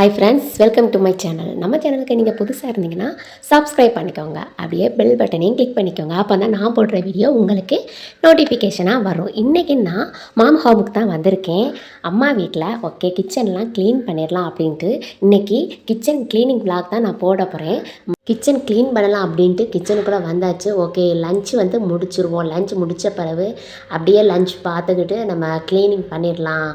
Hi friends welcome to my channel நம்ம சேனலுக்கு நீங்கள் புதுசாக இருந்தீங்கன்னா சப்ஸ்கிரைப் பண்ணிக்கோங்க. அப்படியே பெல் பட்டனையும் கிளிக் பண்ணிக்கோங்க. அப்போ தான் நான் போடுற வீடியோ உங்களுக்கு நோட்டிஃபிகேஷனாக வரும். இன்றைக்கி நான் மாம் ஹோமுக்கு தான் வந்திருக்கேன். அம்மா வீட்டில் ஓகே கிச்சன்லாம் க்ளீன் பண்ணிடலாம் அப்படின்ட்டு இன்றைக்கி கிச்சன் க்ளீனிங் பிளாக் தான் நான் போட போகிறேன் கிச்சன் க்ளீன் பண்ணலாம் அப்படின்ட்டு கிச்சனுக்குள்ளே வந்தாச்சு. ஓகே லஞ்ச் வந்து முடிச்சுருவோம். லஞ்ச் முடித்த பிறகு அப்படியே லஞ்ச் பார்த்துக்கிட்டு நம்ம க்ளீனிங் பண்ணிடலாம்.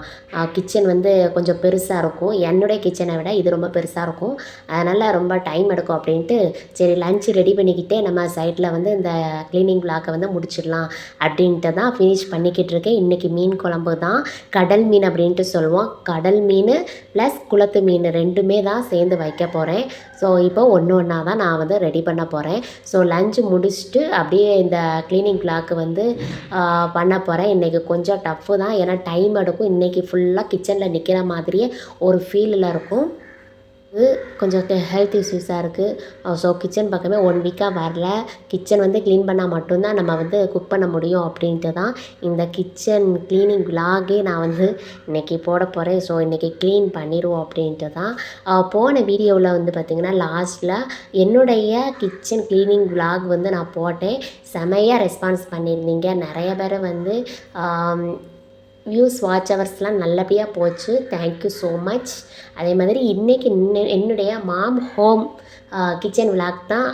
கிச்சன் வந்து கொஞ்சம் பெருசாக இருக்கும். என்னுடைய கிச்சனை விட இது ரொம்ப பெருசாக இருக்கும். அதனால் ரொம்ப டைம் எடுக்கும் அப்படின்ட்டு சரி லஞ்ச் ரெடி பண்ணிக்கிட்டே நம்ம சைட்டில் வந்து இந்த க்ளீனிங் பிளாக்கை வந்து முடிச்சிடலாம் அப்படின்ட்டு தான் ஃபினிஷ் பண்ணிக்கிட்டு இருக்கேன். இன்றைக்கி மீன் குழம்பு தான். கடல் மீன் அப்படின்ட்டு சொல்லுவோம். கடல் மீன் ப்ளஸ் குளத்து மீன் ரெண்டுமே தான் சேர்ந்து வைக்க போகிறேன் ஸோ இப்போ ஒன்று ஒன்றா தான் நான் வந்து ரெடி பண்ண போகிறேன் ஸோ லஞ்சு முடிச்சுட்டு அப்படியே இந்த க்ளீனிங் கிளாக்கு வந்து பண்ண போகிறேன் இன்றைக்கி கொஞ்சம் டஃப்பு தான். ஏன்னா டைம் எடுக்கும். இன்றைக்கி ஃபுல்லாக கிச்சனில் நிற்கிற மாதிரியே ஒரு ஃபீலில் இருக்கும். கொஞ்சம் ஹெல்த் இஷ்யூஸாக இருக்குது ஸோ கிச்சன் பக்கமே ஒன் வீக்காக வரல. கிச்சன் வந்து க்ளீன் பண்ணால் மட்டும்தான் நம்ம வந்து குக் பண்ண முடியும் அப்படின்ட்டு தான் இந்த கிச்சன் க்ளீனிங் விலாகே நான் வந்து இன்றைக்கி போட போகிறேன் ஸோ இன்றைக்கி க்ளீன் பண்ணிடுவோம் அப்படின்ட்டு தான். Oh, போன வீடியோவில் வந்து பார்த்திங்கன்னா லாஸ்ட்டில் என்னுடைய கிச்சன் க்ளீனிங் விலாக் வந்து நான் போட்டேன். செமையாக ரெஸ்பான்ஸ் பண்ணியிருந்தீங்க. நிறைய பேர் வந்து um, வியூஸ் வாட்ச் ஹவர்ஸ்லாம் நல்லபடியாக போச்சு. தேங்க்யூ ஸோ மச் அதே மாதிரி இன்றைக்கி என்னுடைய மாம் ஹோம் கிச்சன் விளாக் தான்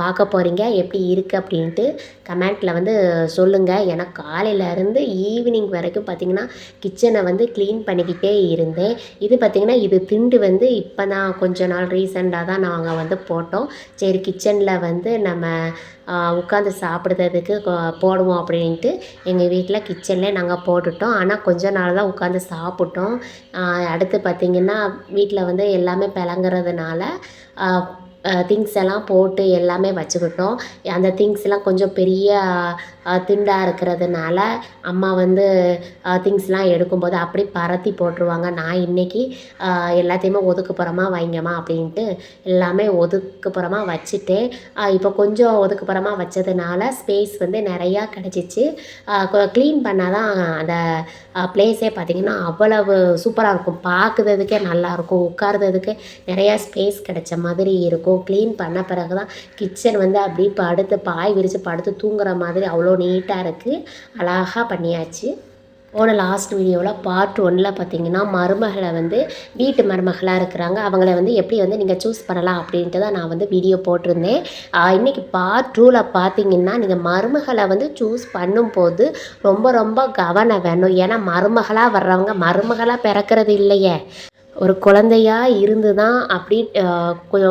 பார்க்க போகிறீங்க எப்படி இருக்குது அப்படின்ட்டு கமெண்ட்டில் வந்து சொல்லுங்கள் ஏன்னா காலையிலேருந்து ஈவினிங் வரைக்கும் பார்த்திங்கன்னா கிச்சனை வந்து க்ளீன் பண்ணிக்கிட்டே இருந்தேன். இது பார்த்திங்கன்னா இது திண்டு வந்து இப்போ தான் கொஞ்ச நாள் ரீசெண்டாக தான் நாங்கள் வந்து போட்டோம். சரி கிச்சனில் வந்து நம்ம உட்காந்து சாப்பிட்றதுக்கு போடுவோம் அப்படின்ட்டு எங்கள் வீட்டில் கிச்சன்லேயே நாங்கள் போட்டுட்டோம். ஆனால் கொஞ்ச நாள் தான் உட்காந்து சாப்பிட்டோம். அடுத்து பார்த்திங்கன்னா வீட்டில் வந்து எல்லாமே பிளங்குறதுனால திங்ஸ் எல்லாம் போட்டு எல்லாமே வச்சுக்கிட்டோம். அந்த திங்ஸ் எல்லாம் கொஞ்சம் பெரிய திண்டாக இருக்கிறதுனால அம்மா வந்து திங்ஸ்லாம் எடுக்கும்போது அப்படி பரத்தி போட்டுருவாங்க. நான் இன்றைக்கி எல்லாத்தையுமே ஒதுக்குப்புறமா வைங்கம்மா அப்படின்ட்டு எல்லாமே ஒதுக்குப்புறமா வச்சுட்டேன் இப்போ கொஞ்சம் ஒதுக்குப்புறமா வச்சதுனால ஸ்பேஸ் வந்து நிறையா கிடச்சிச்சு. க்ளீன் பண்ணால் தான் அந்த ப்ளேஸே பார்த்திங்கன்னா அவ்வளவு சூப்பராக இருக்கும். பார்க்குறதுக்கே நல்லாயிருக்கும் உட்கார்றதுக்கு நிறையா ஸ்பேஸ் கிடைச்ச மாதிரி இருக்கும். க்ளீன் பண்ண பிறகு தான் கிச்சன் வந்து அப்படியே படுத்து பாய் விரித்து படுத்து தூங்குற மாதிரி அவ்வளோ நீட்டாக இருக்குது அழகாக பண்ணியாச்சு. போன லாஸ்ட் வீடியோவில் பார்ட் ஒன்னில் பார்த்தீங்கன்னா மருமகளை வந்து வீட்டு மருமகளாக இருக்கிறாங்க. அவங்கள வந்து எப்படி வந்து நீங்கள் சூஸ் பண்ணலாம் அப்படின்ட்டு தான் நான் வந்து வீடியோ போட்டிருந்தேன். இன்றைக்கி இன்னைக்கு பார்ட் டூவில் பார்த்தீங்கன்னா நீங்கள் மருமகளை வந்து சூஸ் பண்ணும்போது ரொம்ப ரொம்ப கவனம் வேணும். ஏன்னா மருமகளாக வர்றவங்க மருமகளாக பிறக்கிறது இல்லையே. ஒரு குழந்தையா இருந்து தான் அப்படி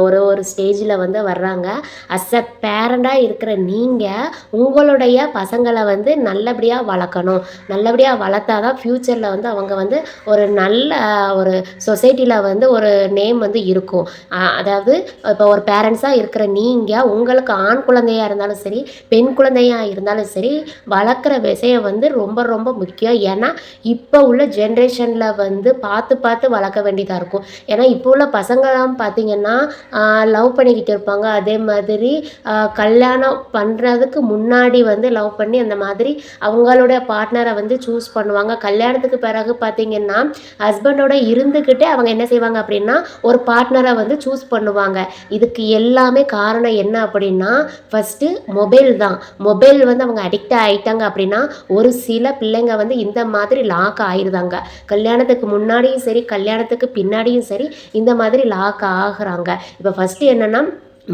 ஒரு ஒரு ஸ்டேஜில் வந்து வர்றாங்க. அஸ் அ பேரண்டாக இருக்கிற நீங்கள் உங்களுடைய பசங்களை வந்து நல்லபடியாக வளர்க்கணும். நல்லபடியாக வளர்த்தா தான் ஃப்யூச்சரில் வந்து அவங்க வந்து ஒரு நல்ல ஒரு சொசைட்டியில் வந்து ஒரு நேம் வந்து இருக்கும். அதாவது இப்போ ஒரு பேரண்ட்ஸாக இருக்கிற நீங்கள் உங்களுக்கு ஆண் குழந்தையாக இருந்தாலும் சரி பெண் குழந்தையாக இருந்தாலும் சரி வளர்க்குற விஷயம் வந்து ரொம்ப ரொம்ப முக்கியம். ஏன்னா இப்போ உள்ள ஜென்ரேஷனில் வந்து பார்த்து பார்த்து வளர்க்க வேண்டிய வேண்டியதாக இருக்கும். ஏன்னா இப்போ உள்ள பசங்களாம் பார்த்தீங்கன்னா லவ் பண்ணிக்கிட்டு இருப்பாங்க. அதே மாதிரி கல்யாணம் பண்ணுறதுக்கு முன்னாடி வந்து லவ் பண்ணி அந்த மாதிரி அவங்களுடைய பார்ட்னரை வந்து சூஸ் பண்ணுவாங்க. கல்யாணத்துக்கு பிறகு பார்த்தீங்கன்னா ஹஸ்பண்டோட இருந்துக்கிட்டே அவங்க என்ன செய்வாங்க அப்படின்னா ஒரு பார்ட்னரை வந்து சூஸ் பண்ணுவாங்க. இதுக்கு எல்லாமே காரணம் என்ன அப்படின்னா ஃபஸ்ட்டு மொபைல் தான். மொபைல் வந்து அவங்க அடிக்ட் ஆகிட்டாங்க அப்படின்னா ஒரு சில பிள்ளைங்க வந்து இந்த மாதிரி லாக் ஆயிருதாங்க. கல்யாணத்துக்கு முன்னாடியும் சரி கல்யாணத்துக்கு பின்னாடியும் சரி இந்த மாதிரி லாக் ஆகுறாங்க. இப்போ ஃபஸ்ட்டு என்னென்னா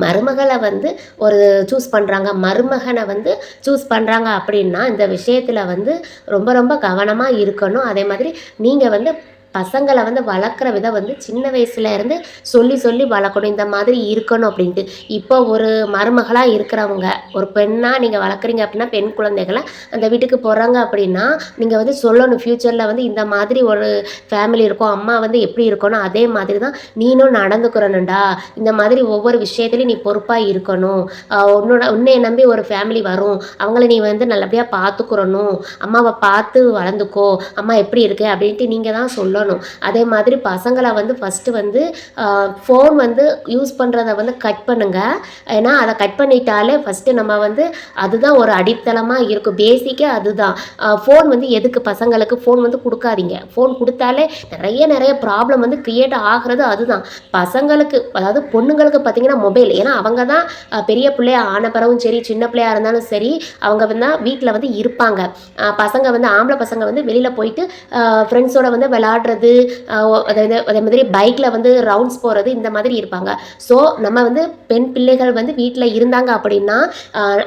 மருமகளை வந்து ஒரு சூஸ் பண்ணுறாங்க மருமகனை வந்து சூஸ் பண்ணுறாங்க அப்படின்னா இந்த விஷயத்தில் வந்து ரொம்ப ரொம்ப கவனமாக இருக்கணும். அதே மாதிரி நீங்கள் வந்து பசங்களை வந்து வளர்க்குற விதம் வந்து சின்ன வயசுல இருந்து சொல்லி சொல்லி வளர்க்கணும். இந்த மாதிரி இருக்கணும் அப்படின்ட்டு. இப்போ ஒரு மருமகளாக இருக்கிறவங்க ஒரு பெண்ணாக நீங்கள் வளர்க்குறீங்க அப்படின்னா பெண் குழந்தைகளை அந்த வீட்டுக்கு போகிறாங்க அப்படின்னா நீங்கள் வந்து சொல்லணும். ஃப்யூச்சரில் வந்து இந்த மாதிரி ஒரு ஃபேமிலி இருக்கும். அம்மா வந்து எப்படி இருக்கணும்? அதே மாதிரி தான் நீனும் நடந்துக்கிறணும்டா. இந்த மாதிரி ஒவ்வொரு விஷயத்துலையும் நீ பொறுப்பாக இருக்கணும். உன்னோட உன்னைய நம்பி ஒரு ஃபேமிலி வரும். அவங்கள நீ வந்து நல்லபடியாக பார்த்துக்கிறணும் அம்மாவை பார்த்து வளர்ந்துக்கோ. அம்மா எப்படி இருக்கு அப்படின்ட்டு நீங்கள் தான் சொல்லணும். சொல்லணும். அதே மாதிரி பசங்களை வந்து ஃபஸ்ட்டு வந்து ஃபோன் வந்து யூஸ் பண்ணுறத வந்து கட் பண்ணுங்க. ஏன்னா அதை கட் பண்ணிட்டாலே ஃபஸ்ட்டு நம்ம வந்து அதுதான் ஒரு அடித்தளமாக இருக்கும். பேசிக்காக அதுதான். ஃபோன் வந்து எதுக்கு பசங்களுக்கு ஃபோன் வந்து கொடுக்காதீங்க. ஃபோன் கொடுத்தாலே நிறைய நிறைய ப்ராப்ளம் வந்து க்ரியேட் ஆகிறது அதுதான். பசங்களுக்கு அதாவது பொண்ணுங்களுக்கு பார்த்தீங்கன்னா மொபைல் ஏன்னா அவங்க தான் பெரிய பிள்ளையா ஆன பிறகும் சரி சின்ன பிள்ளையா இருந்தாலும் சரி அவங்க வந்து வீட்டில் வந்து இருப்பாங்க. பசங்க வந்து ஆம்பளை பசங்க வந்து வெளியில் போயிட்டு ஃப்ரெண்ட்ஸோட வந்து போகிறது அதாவது அதே மாதிரி பைக்கில் வந்து ரவுண்ட்ஸ் போகிறது இந்த மாதிரி இருப்பாங்க. ஸோ நம்ம வந்து பெண் பிள்ளைகள் வந்து வீட்டில் இருந்தாங்க அப்படின்னா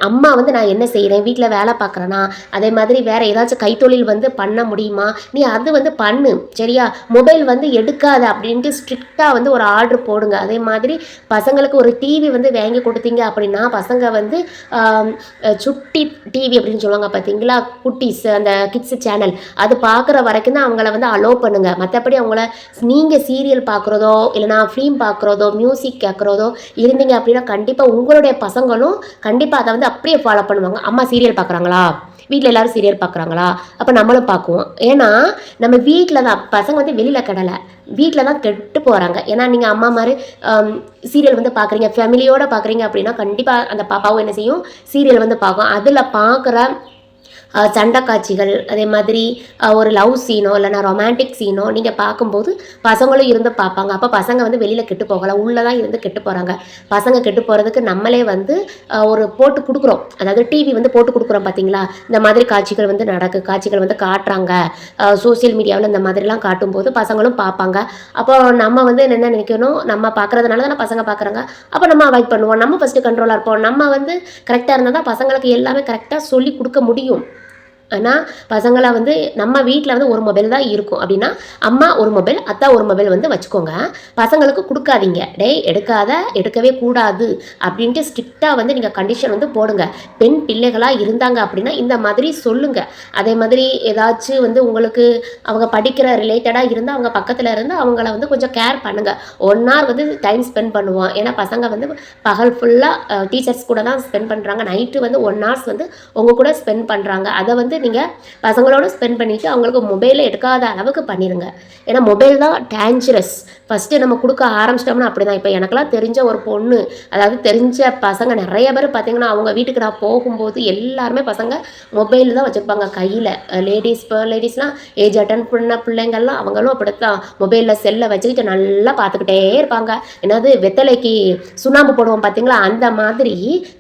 அம்மா வந்து நான் என்ன செய்கிறேன் வீட்டில் வேலை பார்க்குறேன்னா அதே மாதிரி வேற ஏதாச்சும் கைத்தொழில் வந்து பண்ண முடியுமா? நீ அது வந்து பண்ணு சரியா? மொபைல் வந்து எடுக்காத அப்படின்ட்டு ஸ்ட்ரிக்டாக வந்து ஒரு ஆர்டர் போடுங்க. அதே மாதிரி பசங்களுக்கு ஒரு டிவி வந்து வாங்கி கொடுத்தீங்க அப்படின்னா பசங்க வந்து சுட்டி டிவி அப்படின்னு சொல்லுவாங்க பார்த்தீங்களா குட்டீஸ் அந்த கிட்ஸ் சேனல் அது பார்க்குற வரைக்கும் தான் அவங்கள வந்து அலோவ் பண்ணுங்க. மற்றபடி அவங்கள நீங்கள் சீரியல் பார்க்குறதோ இல்லைனா ஃபிலிம் பார்க்குறதோ மியூசிக் கேட்குறதோ இருந்தீங்க அப்படின்னா கண்டிப்பாக உங்களுடைய பசங்களும் கண்டிப்பாக அதை வந்து அப்படியே ஃபாலோ பண்ணுவாங்க. அம்மா சீரியல் பார்க்குறாங்களா வீட்டில் எல்லாரும் சீரியல் பார்க்குறாங்களா அப்போ நம்மளும் பார்க்குவோம் ஏன்னா நம்ம வீட்டில் தான் பசங்க வந்து வெளியில் கடலை. வீட்டில் தான் கெட்டு போகிறாங்க ஏன்னா நீங்கள் அம்மா மாதிரி சீரியல் வந்து பார்க்குறீங்க ஃபேமிலியோடு பார்க்குறீங்க அப்படின்னா கண்டிப்பாக அந்த பாப்பாவும் என்ன செய்யும்? சீரியல் வந்து பார்க்கும் அதில் பார்க்குற சண்டை காட்சிகள் அதே மாதிரி ஒரு லவ் சீனோ இல்லைனா ரொமான்டிக் சீனோ நீங்கள் பார்க்கும்போது பசங்களும் இருந்து பார்ப்பாங்க. அப்போ பசங்க வந்து வெளியில் கெட்டு போகலாம் உள்ளே தான் இருந்து கெட்டு போகிறாங்க பசங்க கெட்டு போகிறதுக்கு நம்மளே வந்து ஒரு போட்டு கொடுக்குறோம். அதாவது டிவி வந்து போட்டு கொடுக்குறோம் பார்த்தீங்களா இந்த மாதிரி காட்சிகள் வந்து நடக்கு காட்சிகள் வந்து காட்டுறாங்க. சோஷியல் மீடியாவில் இந்த மாதிரிலாம் காட்டும்போது பசங்களும் பார்ப்பாங்க. அப்போ நம்ம வந்து என்ன நினைக்கணும்? நம்ம பார்க்குறதுனால தானே பசங்க பார்க்குறாங்க. அப்போ நம்ம அவாய்ட் பண்ணுவோம். நம்ம ஃபஸ்ட்டு கண்ட்ரோலாக இருப்போம். நம்ம வந்து கரெக்டாக இருந்தால் தான் பசங்களுக்கு எல்லாமே கரெக்டாக சொல்லி கொடுக்க முடியும். ஆனால் பசங்களை வந்து நம்ம வீட்டில் வந்து ஒரு மொபைல் தான் இருக்கும். அப்படின்னா அம்மா ஒரு மொபைல் அத்தா ஒரு மொபைல் வந்து வச்சுக்கோங்க. பசங்களுக்கு கொடுக்காதீங்க. டேய் எடுக்காத எடுக்கவே கூடாது அப்படின்ட்டு ஸ்ட்ரிக்டாக வந்து நீங்கள் கண்டிஷன் வந்து போடுங்க. பெண் பிள்ளைகளாக இருந்தாங்க அப்படின்னா இந்த மாதிரி சொல்லுங்கள் அதே மாதிரி ஏதாச்சும் வந்து உங்களுக்கு அவங்க படிக்கிற ரிலேட்டடாக இருந்தால் அவங்க பக்கத்தில் இருந்து அவங்கள வந்து கொஞ்சம் கேர் பண்ணுங்கள் ஒன் ஹவர் வந்து டைம் ஸ்பெண்ட் பண்ணுவோம். ஏன்னா பசங்க வந்து பகல் ஃபுல்லாக டீச்சர்ஸ் கூட தான் ஸ்பெண்ட் பண்ணுறாங்க நைட்டு வந்து ஒன் ஹவர்ஸ் வந்து உங்கள் கூட ஸ்பெண்ட் பண்ணுறாங்க அதை வந்து நீங்கள் பசங்களோட ஸ்பெண்ட் பண்ணிவிட்டு அவங்களுக்கு மொபைலை எடுக்காத அளவுக்கு பண்ணிடுங்க ஏன்னா மொபைல் தான் டேஞ்சரஸ் ஃபஸ்ட்டு நம்ம கொடுக்க ஆரம்பிச்சிட்டோம்னா அப்படி தான் இப்போ எனக்கெல்லாம் தெரிஞ்ச ஒரு பொண்ணு அதாவது தெரிஞ்ச பசங்க நிறைய பேர் பார்த்தீங்கன்னா அவங்க வீட்டுக்கு நான் போகும்போது எல்லாருமே பசங்க மொபைல் தான் வச்சுருப்பாங்க. கையில் லேடிஸ் இப்போ லேடிஸ்லாம் ஏஜ் அட்டன் பண்ண பிள்ளைங்கள்லாம் அவங்களும் அப்படித்தான். மொபைலில் செல்லை வச்சுக்கிட்டு நல்லா பார்த்துக்கிட்டே இருப்பாங்க. என்னது வெத்தலைக்கு சுண்ணாம்பு போடுவோம் பார்த்தீங்களா அந்த மாதிரி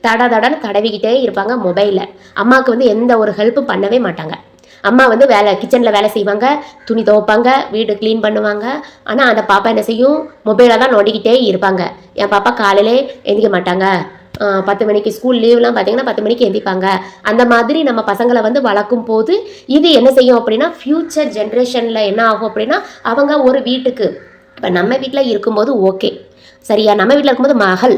தட தடன்னு தடவிக்கிட்டே இருப்பாங்க மொபைலில் அம்மாவுக்கு வந்து எந்த ஒரு ஹெல்ப்பும் பண்ணவே மாட்டாங்க. அம்மா வந்து வேலை கிச்சனில் வேலை செய்வாங்க துணி துவைப்பாங்க வீடு க்ளீன் பண்ணுவாங்க. ஆனால் அந்த பாப்பா என்ன செய்யும்? மொபைலை தான் நோண்டிக்கிட்டே இருப்பாங்க. என் பாப்பா காலையிலே எந்திக்க மாட்டாங்க. பத்து மணிக்கு ஸ்கூல் லீவ்லாம் பார்த்தீங்கன்னா பத்து மணிக்கு எந்திப்பாங்க. அந்த மாதிரி நம்ம பசங்களை வந்து வளர்க்கும் போது இது என்ன செய்யும் அப்படின்னா ஃப்யூச்சர் ஜென்ரேஷனில் என்ன ஆகும் அப்படின்னா அவங்க ஒரு வீட்டுக்கு இப்போ நம்ம வீட்டில் இருக்கும்போது ஓகே சரியா? நம்ம வீட்டில் இருக்கும்போது மகள்.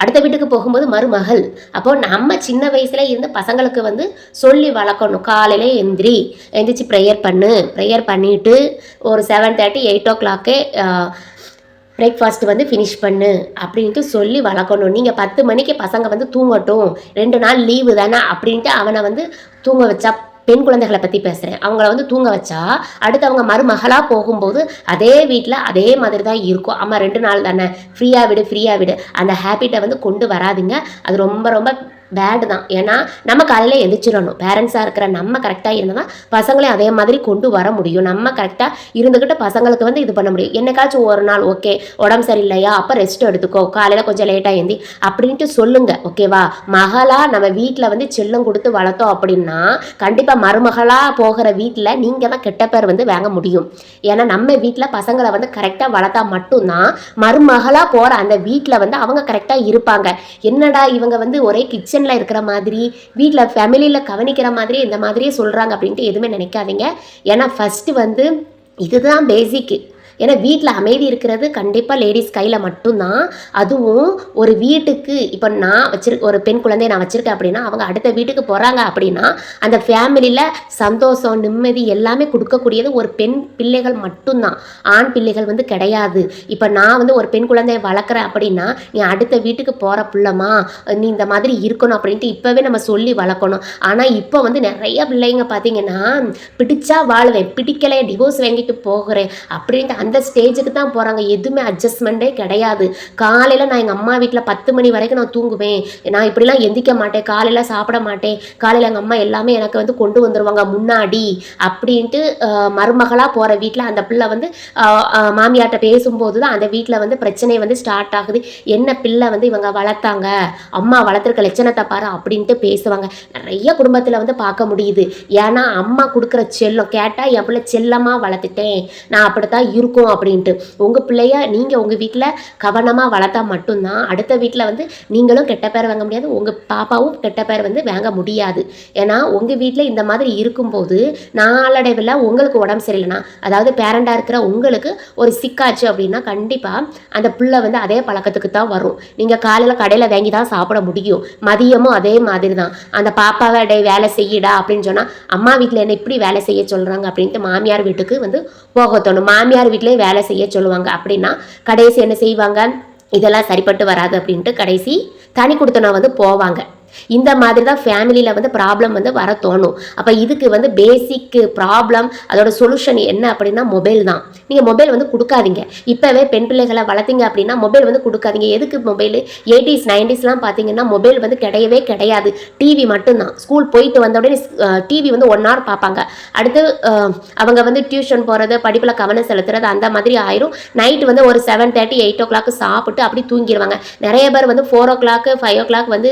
அடுத்த வீட்டுக்கு போகும்போது மருமகள். அப்போ நம்ம சின்ன வயசுல இருந்து பசங்களுக்கு வந்து சொல்லி வளர்க்கணும். காலையில எந்திரி எந்திரிச்சு ப்ரேயர் பண்ணு. ப்ரேயர் பண்ணிட்டு ஒரு செவன் தேர்ட்டி எயிட் ஓ கிளாக்கே பிரேக்ஃபாஸ்ட் வந்து ஃபினிஷ் பண்ணு அப்படின்ட்டு சொல்லி வளர்க்கணும். நீங்கள் பத்து மணிக்கு பசங்க வந்து தூங்கட்டும். ரெண்டு நாள் லீவு தானே அப்படின்ட்டு அவனை வந்து தூங்க வச்சா பெண் குழந்தைகளை பற்றி பேசுகிறேன் அவங்கள வந்து தூங்க வச்சா அடுத்து அவங்க மருமகளாக போகும்போது அதே வீட்டில் அதே மாதிரி தான் இருக்கும். அம்மா ரெண்டு நாள் தானே? ஃப்ரீயாக விடு ஃப்ரீயாக விடு. அந்த ஹேபிட்டை வந்து கொண்டு வராதுங்க. அது ரொம்ப ரொம்ப பேடு தான். ஏன்னா நம்ம காலையில் எந்திரிச்சிடணும். பேரண்ட்ஸாக இருக்கிற நம்ம கரெக்டாக இருந்தால் தான் பசங்களையும் அதே மாதிரி கொண்டு வர முடியும். நம்ம கரெக்டாக இருந்துக்கிட்டு பசங்களுக்கு வந்து இது பண்ண முடியும். என்னைக்காச்சும் ஒரு நாள் ஓகே உடம்பு சரியில்லையா? அப்போ ரெஸ்ட் எடுத்துக்கோ. காலையில் கொஞ்சம் லேட்டாக ஏந்தி அப்படின்ட்டு சொல்லுங்க ஓகேவா மகளாக நம்ம வீட்டில் வந்து செல்லம் கொடுத்து வளர்த்தோம் அப்படின்னா கண்டிப்பாக மருமகளாக போகிற வீட்டில் நீங்கள் தான் கெட்ட பேர் வந்து வாங்க முடியும். ஏன்னா நம்ம வீட்டில் பசங்களை வந்து கரெக்டாக வளர்த்தா மட்டும்தான் மருமகளாக போகிற அந்த வீட்டில் வந்து அவங்க கரெக்டாக இருப்பாங்க. என்னடா இவங்க வந்து ஒரே கிச்சனில் இருக்கிற மாதிரி வீட்டில் ஃபேமிலியில் கவனிக்கிற மாதிரி இந்த மாதிரியே சொல்கிறாங்க அப்படின்ட்டு எதுவுமே நினைக்காதீங்க. ஏன்னா ஃபஸ்ட்டு வந்து இதுதான் பேசிக்கு ஏன்னா வீட்டில் அமைதி இருக்கிறது கண்டிப்பாக லேடிஸ் கையில் மட்டும்தான். அதுவும் ஒரு வீட்டுக்கு இப்போ நான் வச்சிரு ஒரு பெண் குழந்தைய நான் வச்சுருக்கேன் அப்படின்னா அவங்க அடுத்த வீட்டுக்கு போகிறாங்க அப்படின்னா அந்த ஃபேமிலியில் சந்தோஷம் நிம்மதி எல்லாமே கொடுக்கக்கூடியது ஒரு பெண் பிள்ளைகள் மட்டும்தான். ஆண் பிள்ளைகள் வந்து கிடையாது. இப்போ நான் வந்து ஒரு பெண் குழந்தைய வளர்க்குறேன் அப்படின்னா நீ அடுத்த வீட்டுக்கு போகிற பிள்ளைமா நீ இந்த மாதிரி இருக்கணும் அப்படின்ட்டு இப்போவே நம்ம சொல்லி வளர்க்கணும். ஆனால் இப்போ வந்து நிறைய பிள்ளைங்க பார்த்தீங்கன்னா பிடிச்சா வாழ்வேன் பிடிக்கலையே டிவோர்ஸ் வாங்கிட்டு போகிறேன் அப்படின்ட்டு அந்த ஸ்டேஜுக்கு தான் போகிறாங்க எதுவுமே அட்ஜஸ்ட்மெண்ட்டே கிடையாது. காலையில் நான் எங்கள் அம்மா வீட்டில் பத்து மணி வரைக்கும் நான் தூங்குவேன். நான் இப்படிலாம் எந்திக்க மாட்டேன். காலையில் சாப்பிட மாட்டேன். காலையில் எங்கள் அம்மா எல்லாமே எனக்கு வந்து கொண்டு வந்துடுவாங்க முன்னாடி அப்படின்ட்டு மருமகளாக போகிற வீட்டில் அந்த பிள்ளை வந்து மாமியார்கிட்ட பேசும்போது தான் அந்த வீட்டில் வந்து பிரச்சனை வந்து ஸ்டார்ட் ஆகுது. என்ன பிள்ளை வந்து இவங்க வளர்த்தாங்க? அம்மா வளர்த்துருக்க லட்சணத்தை பாரு அப்படின்ட்டு பேசுவாங்க. நிறைய குடும்பத்தில் வந்து பார்க்க முடியுது. ஏன்னா அம்மா கொடுக்குற செல்லம் கேட்டால் என் பிள்ளை செல்லமாக வளர்த்துட்டேன். நான் அப்படித்தான் இருக்கும் அப்படின்ட்டு. உங்கள் பிள்ளைய நீங்கள் உங்கள் வீட்டில் கவனமாக வளர்த்தா மட்டும்தான் அடுத்த வீட்டில் வந்து நீங்களும் கெட்ட பேர் வாங்க முடியாது உங்கள் பாப்பாவும் கெட்ட பேர் வந்து வாங்க முடியாது. ஏன்னா உங்கள் வீட்டில் இந்த மாதிரி இருக்கும்போது நாளடைவில் உங்களுக்கு உடம்பு சரியில்லைனா. அதாவது பேரண்டாக இருக்கிற உங்களுக்கு ஒரு சிக்காச்சு அப்படின்னா கண்டிப்பாக அந்த பிள்ளை வந்து அதே பழக்கத்துக்கு தான் வரும். நீங்கள் காலையில் கடையில் வாங்கி தான் சாப்பிட முடியும். மதியமும் அதே மாதிரி தான் அந்த பாப்பாவை டே வேலை செய்யடா அப்படின்னு சொன்னால் அம்மா வீட்டில் என்ன இப்படி வேலை செய்ய சொல்கிறாங்க அப்படின்ட்டு மாமியார் வீட்டுக்கு வந்து போக தோணும் மாமியார் வீட்டிலேயே வேலை செய்ய சொல்லுவாங்க. அப்படின்னா கடைசி என்ன செய்வாங்க? இதெல்லாம் சரிப்பட்டு வராது அப்படின்ட்டு கடைசி தனி கொடுத்தனா வந்து போவாங்க. இந்த மாதிரி தான் ஃபேமிலியில் வந்து ப்ராப்ளம் வந்து வர தோணும். அப்போ இதுக்கு வந்து பேசிக் ப்ராப்ளம் அதோட சொல்யூஷன் என்ன அப்படின்னா மொபைல் தான். நீங்கள் மொபைல் வந்து கொடுக்காதீங்க. இப்போவே பெண் பிள்ளைகளை வளர்த்தீங்க அப்படின்னா மொபைல் வந்து கொடுக்காதீங்க. எதுக்கு மொபைல் எயிட்டிஸ் நைன்டிஸ்லாம் பார்த்தீங்கன்னா மொபைல் வந்து கிடையவே கிடையாது. டிவி மட்டும்தான். ஸ்கூல் போயிட்டு வந்த உடனே டிவி வந்து ஒன் ஹவர் பார்ப்பாங்க. அடுத்து அவங்க வந்து டியூஷன் போகிறது படிப்பில் கவனம் செலுத்துறது அந்த மாதிரி ஆயிரும். நைட்டு வந்து ஒரு seven thirty eight o'clock சாப்பிட்டு அப்படி தூங்கிடுவாங்க நிறைய பேர் வந்து four o'clock five o'clock வந்து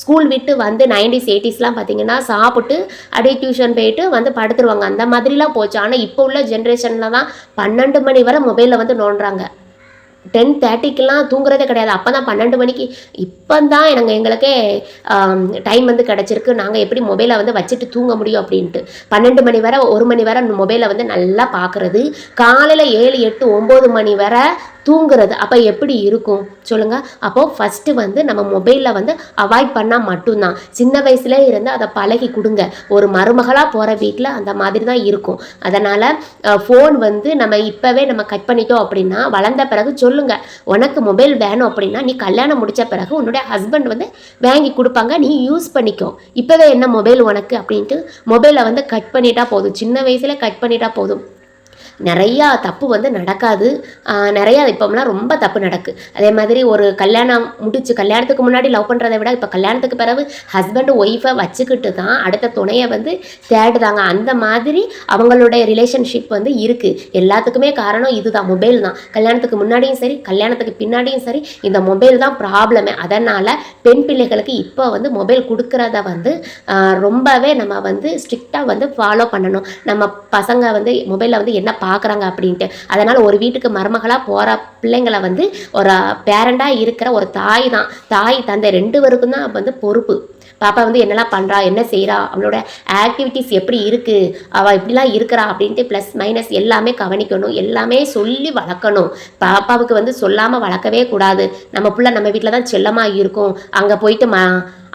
ஸ்கூல் விட்டு வந்து நைன்டிஸ் எயிட்டிஸ்லாம் பார்த்தீங்கன்னா சாப்பிட்டு அப்படியே டியூஷன் போயிட்டு வந்து படுத்துருவாங்க. அந்த மாதிரிலாம் போச்சு. ஆனால் இப்போ உள்ள ஜென்ரேஷனில் தான் பன்னெண்டு மணி வரை மொபைலில் வந்து நோண்டுறாங்க. டென் தேர்ட்டிக்கெலாம் தூங்குறதே கிடையாது. அப்போ தான் பன்னெண்டு மணிக்கு இப்போ தான் எனக்கு எங்களுக்கே டைம் வந்து கிடச்சிருக்கு. நாங்கள் எப்படி மொபைலை வந்து வச்சுட்டு தூங்க முடியும் அப்படின்ட்டு. பன்னெண்டு மணி வரை ஒரு மணி வரை மொபைலை வந்து நல்லா பார்க்குறது காலையில் ஏழு எட்டு ஒம்பது மணி வரை தூங்குறது. அப்போ எப்படி இருக்கும்? சொல்லுங்கள் அப்போது ஃபஸ்ட்டு வந்து நம்ம மொபைலில் வந்து அவாய்ட் பண்ணால் மட்டும்தான். சின்ன வயசுல இருந்து அதை பழகி கொடுங்க. ஒரு மருமகளாக போகிற வீட்டில் அந்த மாதிரி தான் இருக்கும். அதனால் ஃபோன் வந்து நம்ம இப்போவே நம்ம கட் பண்ணிட்டோம் அப்படின்னா வளர்ந்த பிறகு சொல்லுங்கள் உனக்கு மொபைல் வேணும் அப்படின்னா நீ கல்யாணம் முடித்த பிறகு உன்னுடைய ஹஸ்பண்ட் வந்து வாங்கி கொடுப்பாங்க. நீ யூஸ் பண்ணிக்கோ. இப்போவே என்ன மொபைல் உனக்கு? அப்படின்ட்டு மொபைலை வந்து கட் பண்ணிட்டா போதும். சின்ன வயசில் கட் பண்ணிட்டா போதும். நிறையா தப்பு வந்து நடக்காது. நிறையா இப்போம்லாம் ரொம்ப தப்பு நடக்கு. அதே மாதிரி ஒரு கல்யாணம் முடிச்சு கல்யாணத்துக்கு முன்னாடி லவ் பண்ணுறதை விட இப்போ கல்யாணத்துக்கு பிறகு ஹஸ்பண்ட் ஒய்ஃபை வச்சுக்கிட்டு தான் அடுத்த துணையை வந்து தேடுதாங்க அந்த மாதிரி அவங்களுடைய ரிலேஷன்ஷிப் வந்து இருக்குது எல்லாத்துக்குமே காரணம் இதுதான் மொபைல் தான். கல்யாணத்துக்கு முன்னாடியும் சரி கல்யாணத்துக்கு பின்னாடியும் சரி இந்த மொபைல் தான் ப்ராப்ளமே அதனால் பெண் பிள்ளைகளுக்கு இப்போ வந்து மொபைல் கொடுக்குறத வந்து ரொம்பவே நம்ம வந்து ஸ்ட்ரிக்டாக வந்து ஃபாலோ பண்ணணும். நம்ம பசங்க வந்து மொபைலில் வந்து என்ன பார்க்குறாங்க அப்படின்ட்டு. அதனால் ஒரு வீட்டுக்கு மருமகளாக போகிற பிள்ளைங்களை வந்து ஒரு பேரண்டாக இருக்கிற ஒரு தாய் தான். தாய் தந்தை ரெண்டு பேருக்கும் தான் வந்து பொறுப்பு. பாப்பா வந்து என்னெல்லாம் பண்ணுறா என்ன செய்கிறா அவளோட ஆக்டிவிட்டீஸ் எப்படி இருக்குது அவள் இப்படிலாம் இருக்கிறா அப்படின்ட்டு ப்ளஸ் மைனஸ் எல்லாமே கவனிக்கணும் எல்லாமே சொல்லி வளர்க்கணும். பாப்பாவுக்கு வந்து சொல்லாமல் வளர்க்கவே கூடாது. நம்ம பிள்ளை நம்ம வீட்டில் தான் செல்லமாக இருக்கும். அங்கே போயிட்டு மா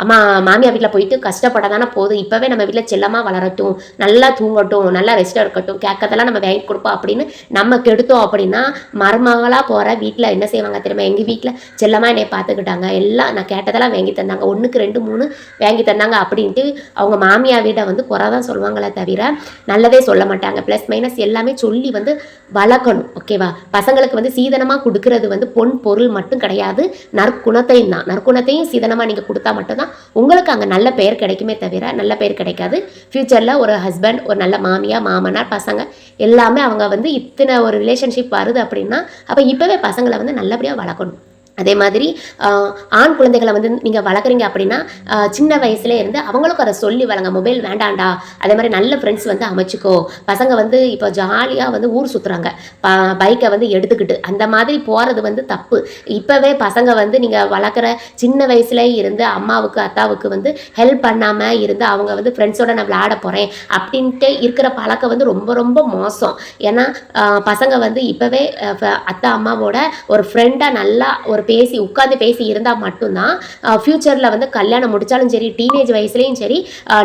அம்மா மாமியார் வீட்டில் போயிட்டு கஷ்டப்பட தானே போதும். இப்போவே நம்ம வீட்டில் செல்லமாக வளரட்டும். நல்லா தூங்கட்டும். நல்லா ரெஸ்ட் இருக்கட்டும் கேட்கறதெல்லாம் நம்ம வாங்கி கொடுப்போம் அப்படின்னு நம்ம கெடுத்தோம் அப்படின்னா மருமகளாக போகிற வீட்டில் என்ன செய்வாங்க தெரியுமா? எங்கள் வீட்டில் செல்லமாக என்னை பார்த்துக்கிட்டாங்க. எல்லாம் நான் கேட்டதெல்லாம் வாங்கி தந்தாங்க. ஒன்றுக்கு ரெண்டு மூணு வாங்கி தந்தாங்க அப்படின்ட்டு அவங்க மாமியார் வீட்டை வந்து குறை தான் சொல்லுவாங்களே தவிர நல்லதே சொல்ல மாட்டாங்க. ப்ளஸ் மைனஸ் எல்லாமே சொல்லி வந்து வளர்க்கணும். ஓகேவா பசங்களுக்கு வந்து சீதனமாக கொடுக்கறது வந்து பொன் பொருள் மட்டும் கிடையாது. நற்குணத்தையும் தான். நற்குணத்தையும் சீதனமாக நீங்கள் கொடுத்தா மட்டும்தான் உங்களுக்கு அங்கே நல்ல பெயர் கிடைக்குமே தவிர நல்ல பெயர் கிடைக்காது. ஃப்யூச்சரில் ஒரு ஹஸ்பண்ட் ஒரு நல்ல மாமியா மாமனார் பசங்க எல்லாமே அவங்க வந்து இத்தனை ஒரு ரிலேஷன்ஷிப் வருது அப்படின்னா அப்போ இப்போவே பசங்களை வந்து நல்லபடியாக வளர்க்கணும். அதே மாதிரி ஆண் குழந்தைகளை வந்து நீங்கள் வளர்க்குறீங்க அப்படின்னா சின்ன வயசுல இருந்து அவங்களுக்கும் அதை சொல்லி வளங்க மொபைல் வேண்டாம்டா அதே மாதிரி நல்ல ஃப்ரெண்ட்ஸ் வந்து அமைச்சிக்கோ. பசங்க வந்து இப்போ ஜாலியாக வந்து ஊர் சுற்றுறாங்க பைக்கை வந்து எடுத்துக்கிட்டு. அந்த மாதிரி போகிறது வந்து தப்பு. இப்போவே பசங்க வந்து நீங்கள் வளர்க்குற சின்ன வயசுல இருந்து அம்மாவுக்கு அத்தாவுக்கு வந்து ஹெல்ப் பண்ணாமல் இருந்து அவங்க வந்து ஃப்ரெண்ட்ஸோட நான் விளையாட போகிறேன் அப்படின்ட்டு இருக்கிற பழக்கம் வந்து ரொம்ப ரொம்ப மோசம். ஏன்னா பசங்க வந்து இப்போவே அத்தா அம்மாவோட ஒரு ஃப்ரெண்டாக நல்லா ஒரு பேசி உட்காந்து பேசி இருந்தால் மட்டும்தான் ஃப்யூச்சரில் வந்து கல்யாணம் முடித்தாலும் சரி டீனேஜ் வயசுலேயும் சரி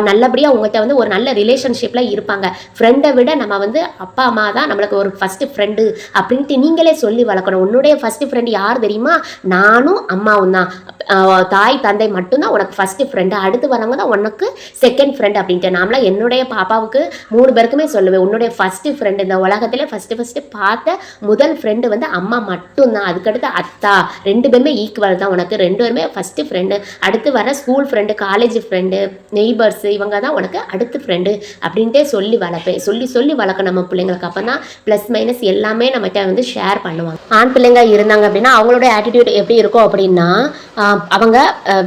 நல்லபடியாக உங்கள்கிட்ட வந்து ஒரு நல்ல ரிலேஷன்ஷிப்பில் இருப்பாங்க. ஃப்ரெண்டை விட நம்ம வந்து அப்பா அம்மா தான் நம்மளுக்கு ஒரு ஃபஸ்ட்டு ஃப்ரெண்டு அப்படின்ட்டு நீங்களே சொல்லி வளர்க்கணும். உன்னுடைய ஃபஸ்ட்டு ஃப்ரெண்டு யார் தெரியுமா? நானும் அம்மாவும் தான். தாய் தந்தை மட்டும்தான் உனக்கு ஃபஸ்ட்டு ஃப்ரெண்டு அடுத்து வரவங்க தான் உனக்கு செகண்ட் ஃப்ரெண்ட் அப்படின்ட்டு. நாமளாம் என்னுடைய பாப்பாவுக்கு மூணு பேருக்குமே சொல்லுவேன் உன்னுடைய ஃபஸ்ட்டு ஃப்ரெண்டு இந்த உலகத்திலே ஃபஸ்ட்டு ஃபஸ்ட்டு பார்த்த முதல் ஃப்ரெண்டு வந்து அம்மா மட்டும்தான். அதுக்கடுத்து அத்தா ரெண்டு பேருமே ஈக்குவல் தான் உனக்கு. ரெண்டு பேருமே ஃபஸ்ட்டு ஃப்ரெண்டு அடுத்து வர school friend college friend neighbours இவங்க தான் உனக்கு அடுத்து ஃப்ரெண்டு அப்படின்ட்டே சொல்லி வளர்ப்பேன். சொல்லி சொல்லி வளர்க்க நம்ம பிள்ளைங்களுக்கு. அப்போ தான் ப்ளஸ் மைனஸ் எல்லாமே நம்மகிட்ட வந்து ஷேர் பண்ணுவாங்க. ஆண் பிள்ளைங்க இருந்தாங்க அப்படின்னா அவங்களோட ஆட்டிடியூட் எப்படி இருக்கும் அப்படின்னா அவங்க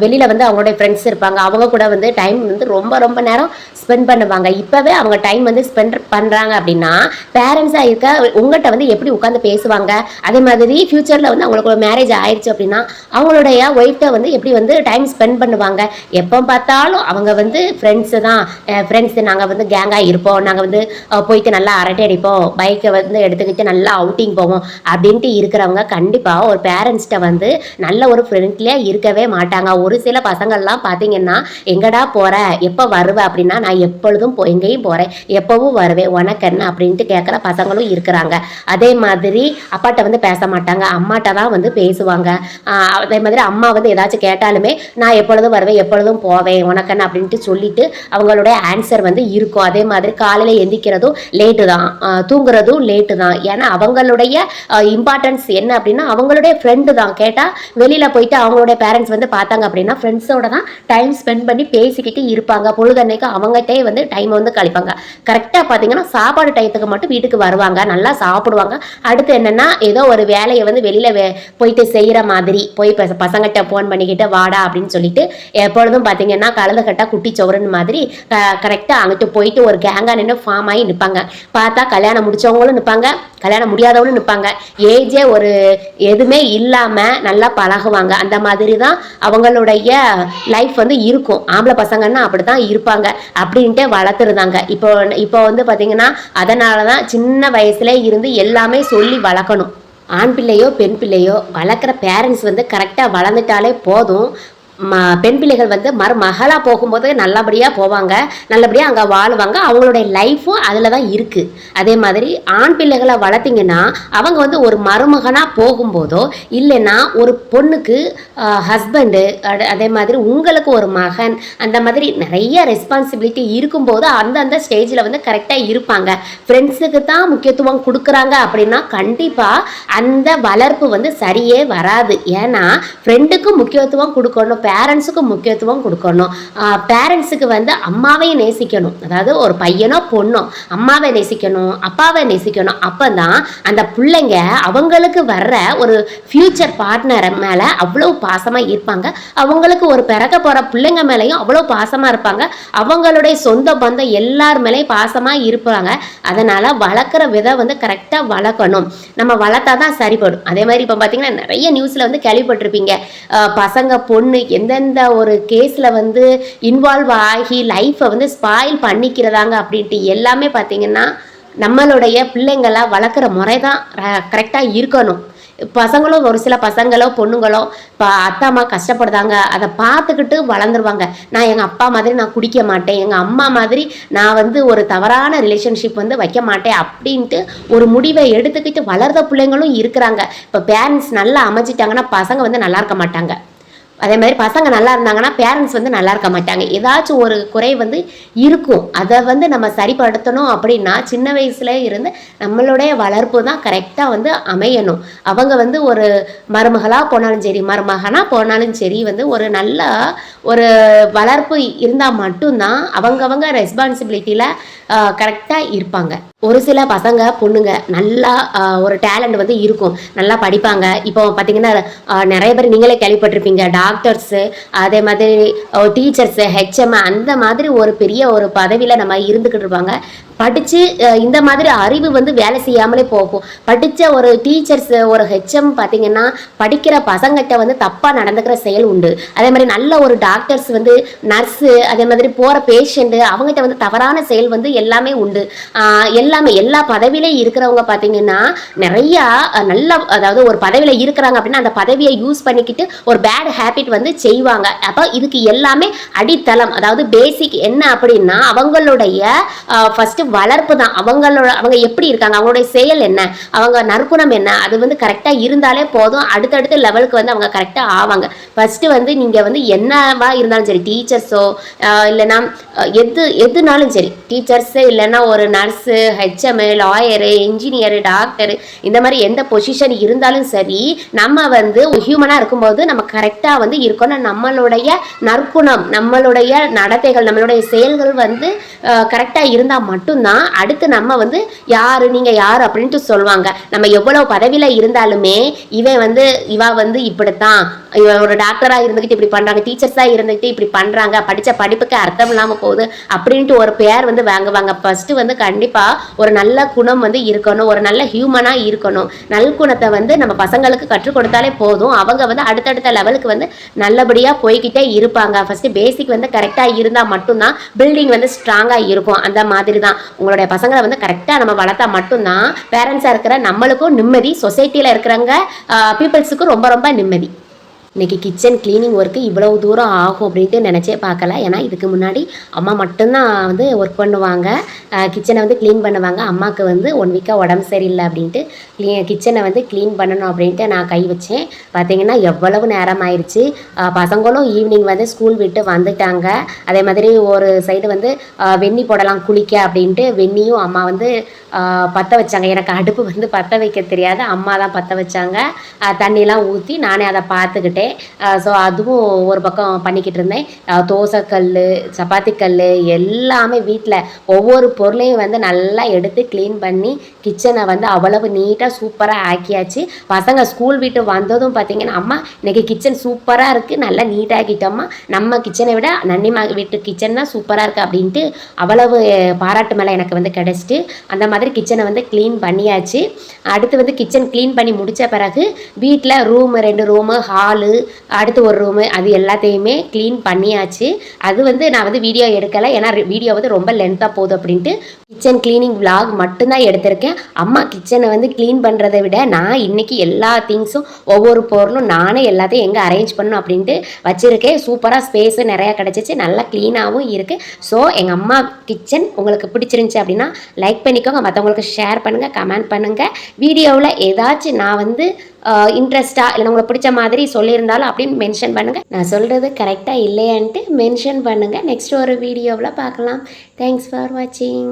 வெளியில் வந்து அவங்களுடைய ஃப்ரெண்ட்ஸ் இருப்பாங்க. அவங்க கூட வந்து டைம் வந்து ரொம்ப ரொம்ப நேரம் ஸ்பெண்ட் பண்ணுவாங்க. இப்போவே அவங்க டைம் வந்து ஸ்பெண்ட் பண்ணுறாங்க அப்படின்னா பேரண்ட்ஸாக இருக்க உங்கள்கிட்ட வந்து எப்படி உட்காந்து பேசுவாங்க? அதே மாதிரி ஃப்யூச்சரில் வந்து அவங்களுக்கு மேரேஜ் ஆயிடுச்சு அப்படின்னா அவங்களுடைய ஒய்ஃப்ட்ட வந்து எப்படி வந்து டைம் ஸ்பெண்ட் பண்ணுவாங்க? எப்போ பார்த்தாலும் அவங்க வந்து ஃப்ரெண்ட்ஸு தான். ஃப்ரெண்ட்ஸு நாங்கள் வந்து கேங்காக இருப்போம். நாங்கள் வந்து போயிட்டு நல்லா அரட்டை அடிப்போம். பைக்கை வந்து எடுத்துக்கிட்டு நல்லா அவுட்டிங் போவோம். அப்படின்ட்டு இருக்கிறவங்க கண்டிப்பாக ஒரு பேரண்ட்ஸ்கிட்ட வந்து நல்ல ஒரு ஃப்ரெண்ட்லியாக இருக்கவே மாட்டாங்க. ஒரு சில பசங்கள்லாம் பார்த்தீங்கன்னா எங்கடா போகிற எப்போ வருவ? அப்படின்னா நான் எப்பொழுதும் போ எங்கேயும் போகிறேன் எப்போவும் வருவேன். உனக்கு என்ன? அப்படின்ட்டு கேட்குற பசங்களும் இருக்கிறாங்க. அதே மாதிரி அப்பாட்ட வந்து பேச மாட்டாங்க. அம்மாட்ட தான் வந்து பேசுவாங்க. அதே மாதிரி அம்மா வந்து ஏதாச்சும் கேட்டாலுமே நான் எப்பொழுதும் வருவேன். எப்பொழுதும் போவேன். உனக்கு என்ன? அப்படின்ட்டு சொல்லிட்டு அவங்களுடைய ஆன்சர் வந்து இருக்கும். அதே மாதிரி காலையில் எந்திக்கிறதும் லேட்டு தான். தூங்குறதும் லேட்டு தான். ஏன்னா அவங்களுடைய இம்பார்ட்டன்ஸ் என்ன அப்படின்னா அவங்களுடைய ஃப்ரெண்டு தான். கேட்டால் வெளியில் போயிட்டு அவங்களுடைய பேரண்ட்ஸ் வந்து பார்த்தாங்க அப்படின்னா ஃப்ரெண்ட்ஸோட தான் டைம் ஸ்பெண்ட் பண்ணி பேசிக்கிட்டு இருப்பாங்க. பொழுதன்னைக்கு அவங்ககிட்டே வந்து டைம் வந்து கழிப்பாங்க. கரெக்டாக பார்த்தீங்கன்னா சாப்பாடு டயத்துக்கு மட்டும் வீட்டுக்கு வருவாங்க. நல்லா சாப்பிடுவாங்க. அடுத்து என்னென்னா ஏதோ ஒரு வேலையை வந்து வெளியில் வே போயிட்டு செய்கிற மாதிரி போய் பச பசங்கிட்ட ஃபோன் பண்ணிக்கிட்டு வாடா அப்படின்னு சொல்லிட்டு எப்பொழுதும் பார்த்தீங்கன்னா கலந்து கட்டா குட்டி சோறுன்னு மாதிரி கரெக்டாக அங்கிட்டு போயிட்டு ஒரு கேங்காக நின்று ஃபார்ம் ஆகி நிற்பாங்க பார்த்தா கல்யாணம் முடிச்சவங்களும் நிற்பாங்க கல்யாணம் முடியாதவங்களும் நிற்பாங்க ஏஜே ஒரு எதுவுமே இல்லாமல் நல்லா பழகுவாங்க. அந்த மாதிரி தான் அவங்களுடைய லைஃப் வந்து இருக்கும். ஆம்பளை பசங்கன்னா அப்படி தான் இருப்பாங்க. அப்படின்ட்டு வளர்த்துருந்தாங்க. இப்போ இப்போ வந்து பார்த்தீங்கன்னா அதனால தான் சின்ன வயசுல இருந்து எல்லாமே சொல்லி வளர்க்கணும். ஆண் பிள்ளையோ பெண் பிள்ளையோ வளர்க்குற பேரண்ட்ஸ் வந்து கரெக்டாக வளர்ந்துட்டாலே போதும். ம பெண் பிள்ளைகள் வந்து மருமகளாக போகும்போது நல்லபடியாக போவாங்க. நல்லபடியாக அங்கே வாழுவாங்க. அவங்களுடைய லைஃப்பும் அதில் தான் இருக்குது அதே மாதிரி ஆண் பிள்ளைகளை வளர்த்திங்கன்னா அவங்க வந்து ஒரு மருமகனாக போகும்போதோ இல்லைன்னா ஒரு பொண்ணுக்கு ஹஸ்பண்டு அதே மாதிரி உங்களுக்கு ஒரு மகன் அந்த மாதிரி நிறைய ரெஸ்பான்சிபிலிட்டி இருக்கும்போது அந்தந்த ஸ்டேஜில் வந்து கரெக்டாக இருப்பாங்க. ஃப்ரெண்ட்ஸுக்கு தான் முக்கியத்துவம் கொடுக்குறாங்க அப்படின்னா கண்டிப்பாக அந்த வளர்ப்பு வந்து சரியே வராது. ஏன்னா ஃப்ரெண்டுக்கும் முக்கியத்துவம் கொடுக்கணும். பேரண்ட்ஸுக்கு முக்கியத்துவம் கொடுக்கணும். பேரண்ட்ஸுக்கு வந்து அம்மாவையும் நேசிக்கணும். அதாவது ஒரு பையனோ பொண்ணோ அம்மாவை நேசிக்கணும் அப்பாவை நேசிக்கணும். அப்போ தான் அந்த பிள்ளைங்க அவங்களுக்கு வர்ற ஒரு ஃப்யூச்சர் பார்ட்னர் மேலே அவ்வளோ பாசமாக இருப்பாங்க. அவங்களுக்கு ஒரு பிறக்க போகிற பிள்ளைங்க மேலேயும் அவ்வளோ பாசமாக இருப்பாங்க. அவங்களுடைய சொந்த பந்தம் எல்லார் மேலேயும் பாசமாக இருப்பாங்க. அதனால் வளர்க்குற விதை வந்து கரெக்டாக வளர்க்கணும். நம்ம வளர்த்தா தான் சரிப்படும். அதே மாதிரி இப்போ பார்த்தீங்கன்னா நிறைய நியூஸில் வந்து கேள்விப்பட்டிருப்பீங்க. பசங்க பொண்ணு எந்தெந்த ஒரு கேஸில் வந்து இன்வால்வ் ஆகி லைஃப்பை வந்து ஸ்பாயில் பண்ணிக்கிறதாங்க அப்படின்ட்டு எல்லாமே பார்த்தீங்கன்னா நம்மளுடைய பிள்ளைங்களை வளர்க்குற முறை தான் கரெக்டாக இருக்கணும். பசங்களும் ஒரு சில பசங்களோ பொண்ணுங்களோ இப்போ அத்தா அம்மா கஷ்டப்படுதாங்க அதை பார்த்துக்கிட்டு வளர்ந்துருவாங்க. நான் எங்கள் அப்பா மாதிரி நான் குடிக்க மாட்டேன் எங்கள் அம்மா மாதிரி நான் வந்து ஒரு தவறான ரிலேஷன்ஷிப் வந்து வைக்க மாட்டேன் அப்படின்ட்டு ஒரு முடிவை எடுத்துக்கிட்டு வளர்ந்த பிள்ளைங்களும் இருக்கிறாங்க. இப்போ பேரண்ட்ஸ் நல்லா அமைச்சிட்டாங்கன்னா பசங்க வந்து நல்லா இருக்க மாட்டாங்க. அதே மாதிரி பசங்க நல்லா இருந்தாங்கன்னா பேரண்ட்ஸ் வந்து நல்லா இருக்க மாட்டாங்க. ஏதாச்சும் ஒரு குறை வந்து இருக்கும். அதை வந்து நம்ம சரிப்படுத்தணும் அப்படின்னா சின்ன வயசுல இருந்து நம்மளுடைய வளர்ப்பு தான் கரெக்டாக வந்து அமையணும். அவங்க வந்து ஒரு மருமகளாக போனாலும் சரி மருமகனாக போனாலும் சரி வந்து ஒரு நல்ல ஒரு வளர்ப்பு இருந்தால் மட்டும்தான் அவங்கவங்க ரெஸ்பான்சிபிலிட்டியில் கரெக்டாக இருப்பாங்க. ஒரு சில பசங்க பொண்ணுங்க நல்லா ஒரு டேலண்ட் வந்து இருக்கும். நல்லா படிப்பாங்க. இப்போ பார்த்தீங்கன்னா நிறைய பேர் நீங்களே கேள்விப்பட்டிருப்பீங்க. டாக்டர்ஸு அதே மாதிரி டீச்சர்ஸு ஹெச்எம் அந்த மாதிரி ஒரு பெரிய ஒரு பதவியில் நம்ம இருந்துக்கிட்டு இருப்பாங்க. படித்து இந்த மாதிரி அறிவு வந்து வேலை செய்யாமலே போகும். படித்த ஒரு டீச்சர்ஸ் ஒரு ஹெச்எம் பார்த்தீங்கன்னா படிக்கிற பசங்கிட்ட வந்து தப்பாக நடந்துக்கிற செயல் உண்டு. அதே மாதிரி நல்ல ஒரு டாக்டர்ஸ் வந்து நர்ஸு அதே மாதிரி போகிற பேஷண்ட்டு அவங்ககிட்ட வந்து தவறான செயல் வந்து எல்லாமே உண்டு. எல்லா இல்லாமல் எல்லா பதவியிலையும் இருக்கிறவங்க பார்த்தீங்கன்னா நிறையா நல்ல அதாவது ஒரு பதவியில் இருக்கிறாங்க அப்படின்னா அந்த பதவியை யூஸ் பண்ணிக்கிட்டு ஒரு பேட் ஹேபிட் வந்து செய்வாங்க. அப்போ இதுக்கு எல்லாமே அடித்தளம். அதாவது பேசிக் என்ன அப்படின்னா அவங்களுடைய ஃபர்ஸ்ட் வளர்ப்பு தான். அவங்களோட அவங்க எப்படி இருக்காங்க? அவங்களுடைய செயல் என்ன? அவங்க நற்குணம் என்ன? அது வந்து கரெக்டாக இருந்தாலே போதும். அடுத்தடுத்த லெவலுக்கு வந்து அவங்க கரெக்டாக ஆவாங்க. ஃபர்ஸ்ட் வந்து நீங்கள் வந்து என்னவா இருந்தாலும் சரி டீச்சர்ஸோ இல்லைன்னா எது எதுனாலும் சரி டீச்சர்ஸு இல்லைன்னா ஒரு nurse HM lawyer engineer doctor இந்த மாதிரி எந்த பொசிஷன் இருந்தாலும் சரி நம்ம வந்து ஹியூமனாக இருக்கும்போது நம்ம கரெக்டாக வந்து இருக்கணும். நம்மளுடைய நற்குணம் நம்மளுடைய நடத்தைகள் நம்மளுடைய செயல்கள் வந்து கரெக்டாக இருந்தால் மட்டும்தான் அடுத்து நம்ம வந்து யார் நீங்கள் யார் அப்படின்ட்டு சொல்லுவாங்க. நம்ம எவ்வளோ பதவியில் இருந்தாலுமே இவன் வந்து இவா வந்து இப்படித்தான். ஒரு டாக்டராக இருந்துக்கிட்டு இப்படி பண்ணுறாங்க டீச்சர்ஸாக இருந்துக்கிட்டு இப்படி பண்ணுறாங்க படித்த படிப்புக்கு அர்த்தம் இல்லாமல் போகுது அப்படின்ட்டு ஒரு பேர் வந்து வாங்குவாங்க. ஃபஸ்ட்டு வந்து கண்டிப்பாக ஒரு நல்ல குணம் வந்து இருக்கணும் ஒரு நல்ல ஹியூமனாக இருக்கணும். நல்குணத்தை வந்து நம்ம பசங்களுக்கு கற்றுக் கொடுத்தாலே போதும். அவங்க வந்து அடுத்தடுத்த லெவலுக்கு வந்து நல்லபடியாக போய்கிட்டே இருப்பாங்க. ஃபஸ்ட்டு பேசிக் வந்து கரெக்டாக இருந்தால் மட்டும்தான் பில்டிங் வந்து ஸ்ட்ராங்காக இருக்கும். அந்த மாதிரி தான் உங்களுடைய பசங்களை வந்து கரெக்டாக நம்ம வளர்த்தா மட்டும்தான் பேரண்ட்ஸாக இருக்கிற நம்மளுக்கும் நிம்மதி சொசைட்டியில் இருக்கிறவங்க பீப்புள்ஸுக்கும் ரொம்ப ரொம்ப நிம்மதி. இன்றைக்கி கிச்சன் க்ளீனிங் ஒர்க்கு இவ்வளவு தூரம் ஆகும் அப்படின்ட்டு நினச்சே பார்க்கல. ஏன்னா இதுக்கு முன்னாடி அம்மா மட்டும்தான் வந்து ஒர்க் பண்ணுவாங்க. கிச்சனை வந்து க்ளீன் பண்ணுவாங்க. அம்மாவுக்கு வந்து ஒன் வீக்காக உடம்பு சரியில்லை அப்படின்ட்டு க்ளீ கிச்சனை வந்து க்ளீன் பண்ணணும் அப்படின்ட்டு நான் கை வச்சேன். பார்த்தீங்கன்னா எவ்வளவு நேரம் ஆயிடுச்சு பசங்களும் ஈவினிங் வந்து ஸ்கூல் விட்டு வந்துட்டாங்க. அதே மாதிரி ஒரு சைடு வந்து வெந்நி போடலாம் குளிக்க அப்படின்ட்டு வெந்நியும் அம்மா வந்து பற்ற வச்சாங்க. எனக்கு அடுப்பு வந்து பற்ற வைக்க தெரியாது. அம்மா தான் பற்ற வச்சாங்க. தண்ணியெலாம் ஊற்றி நானே அதை பார்த்துக்கிட்டேன். ஸோ அதுவும் ஒரு பக்கம் பண்ணிக்கிட்டு இருந்தேன். தோசைக்கல் சப்பாத்தி கல் எல்லாமே வீட்டில் ஒவ்வொரு பொருளையும் வந்து நல்லா எடுத்து க்ளீன் பண்ணி கிச்சனை வந்து அவ்வளவு நீட்டாக சூப்பராக ஆக்கியாச்சு. பசங்க ஸ்கூல் விட்டு வந்ததும் பார்த்தீங்கன்னா அம்மா இன்றைக்கி கிச்சன் சூப்பராக இருக்குது நல்லா நீட்டாகிட்டோம்மா நம்ம கிச்சனை விட நன்னிமா வீட்டு கிச்சன் தான் சூப்பராக இருக்குது அப்படின்ட்டு அவ்வளவு பாராட்டு மேலே எனக்கு வந்து கிடச்சிட்டு அந்த மாதிரி கிச்சனை வந்து க்ளீன் பண்ணியாச்சு. அடுத்து வந்து கிச்சன் க்ளீன் பண்ணி முடித்த பிறகு வீட்டில் ரூமு ரெண்டு ரூமு ஹாலு அடுத்து ஒரு ரூமு அது எல்லாத்தையுமே க்ளீன் பண்ணியாச்சு. அது வந்து நான் வந்து வீடியோ எடுக்கலை. ஏன்னா வீடியோ வந்து ரொம்ப லென்த்தாக போகுது அப்படின்ட்டு கிச்சன் கிளீனிங் vlog மட்டும்தான் எடுத்திருக்கேன். அம்மா கிச்சனை வந்து க்ளீன் பண்ணுறதை விட நான் இன்னைக்கு எல்லா திங்ஸும் ஒவ்வொரு பொருளும் நானே எல்லாத்தையும் எங்கே அரேஞ்ச் பண்ணணும் அப்படின்ட்டு வச்சுருக்கேன். சூப்பராக ஸ்பேஸு நிறையா கிடச்சிச்சு. நல்லா க்ளீனாகவும் இருக்குது ஸோ எங்கள் அம்மா கிச்சன் உங்களுக்கு பிடிச்சிருந்துச்சி அப்படின்னா லைக் பண்ணிக்கோங்க. மற்றவங்களுக்கு ஷேர் பண்ணுங்கள் கமெண்ட் பண்ணுங்கள் வீடியோவில் ஏதாச்சும் நான் வந்து இன்ட்ரெஸ்ட்டாக இல்லை உங்களுக்கு பிடிச்ச மாதிரி சொல்லியிருந்தாலும் அப்படின்னு மென்ஷன் பண்ணுங்கள் நான் சொல்கிறது கரெக்டாக இல்லையான்ட்டு மென்ஷன் பண்ணுங்கள் நெக்ஸ்ட் ஒரு வீடியோவில் பார்க்கலாம். தேங்க்ஸ் ஃபார் வாட்சிங்